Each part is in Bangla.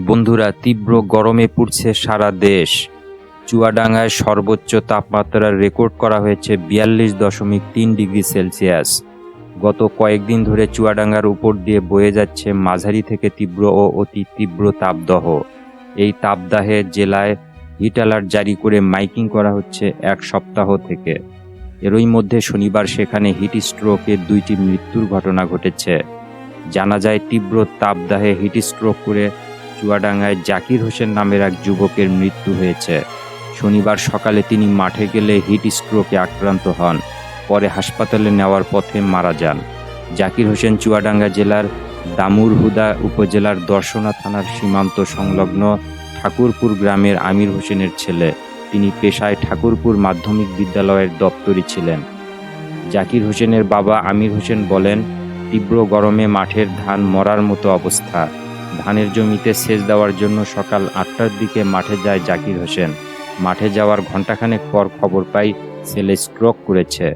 বন্ধুরা, তীব্র গরমে পুড়ছে সারা দেশ। চুয়াডাঙ্গায় সর্বোচ্চ তাপমাত্রা রেকর্ড করা হয়েছে বিয়াল্লিশ দশমিক তিন ডিগ্রি সেলসিয়াস। গত কয়েকদিন ধরে চুয়াডাঙ্গার উপর দিয়ে বয়ে যাচ্ছে মাঝারি থেকে তীব্র ও অতি তীব্র তাপদাহ। এই তাপদাহে জেলায় হিট অ্যালার্ট জারি করে মাইকিং করা হচ্ছে এক সপ্তাহ থেকে। এরই মধ্যে শনিবার সেখানে হিট স্ট্রোকের দুইটি মৃত্যুর ঘটনা ঘটেছে। জানা যায়, তীব্র তাপদাহে হিট স্ট্রোক করে চুয়াডাঙ্গায় জাকির হোসেন নামের এক যুবকের মৃত্যু হয়েছে। শনিবার সকালে তিনি মাঠে গেলে হিট স্ট্রোকে আক্রান্ত হন। পরে হাসপাতালে নেওয়ার পথে মারা যান। জাকির হোসেন চুয়াডাঙ্গা জেলার দামুরহুদা উপজেলার দর্শনা থানার সীমান্ত সংলগ্ন ঠাকুরপুর গ্রামের আমির হোসেনের ছেলে। তিনি পেশায় ঠাকুরপুর মাধ্যমিক বিদ্যালয়ের দপ্তরি ছিলেন। জাকির হোসেনের বাবা আমির হোসেন বলেন, তীব্র গরমে মাঠের ধান মরার মতো অবস্থা। ধানের জমিতে সেচ দেওয়ার জন্য সকাল আটটার দিকে মাঠে যায় জাকির হোসেন। মাঠে যাওয়ার ঘণ্টাখানেক পর খবর পাই ছেলে স্ট্রোক করেছে।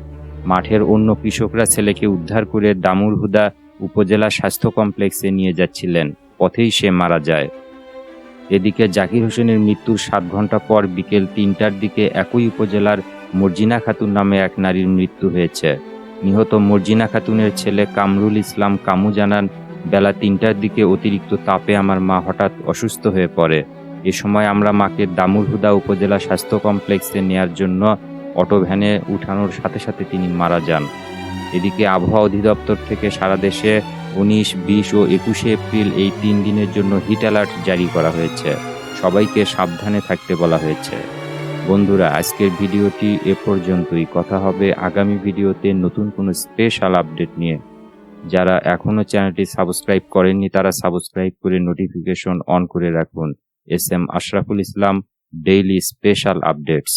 মাঠের অন্য কৃষকরা ছেলেকে উদ্ধার করে দামুরহুদা উপজেলা স্বাস্থ্য কমপ্লেক্সে নিয়ে যাচ্ছিলেন। পথেই সে মারা যায়। এদিকে জাকির হোসেনের মৃত্যুর সাত ঘণ্টা পর বিকেল তিনটার দিকে একই উপজেলার মর্জিনা খাতুন নামে এক নারীর মৃত্যু হয়েছে। নিহত মর্জিনা খাতুনের ছেলে কামরুল ইসলাম কামু জানান বেলা তিনটার দিকে অতিরিক্ত তাপে আমার মা হঠাৎ অসুস্থ হয়ে পড়ে। এ সময় আমরা মাকে দামুরহুদা উপজেলা স্বাস্থ্য কমপ্লেক্সে নেয়ার জন্য অটো ভ্যানে উঠানোর সাথে সাথে তিনি মারা যান। এদিকে আবহাওয়া অধিদপ্তর থেকে সারা দেশে উনিশ, বিশ ও একুশে এপ্রিল এই তিন দিনের জন্য হিট অ্যালার্ট জারি করা হয়েছে। সবাইকে সাবধানে থাকতে বলা হয়েছে। বন্ধুরা, আজকের ভিডিওটি এ পর্যন্তই। কথা হবে আগামী ভিডিওতে নতুন কোনো স্পেশাল আপডেট নিয়ে। যারা এখনও চ্যানেলটি সাবস্ক্রাইব করেননি, তারা সাবস্ক্রাইব করে নোটিফিকেশন অন করে রাখুন। S M Ashraful Islam daily special updates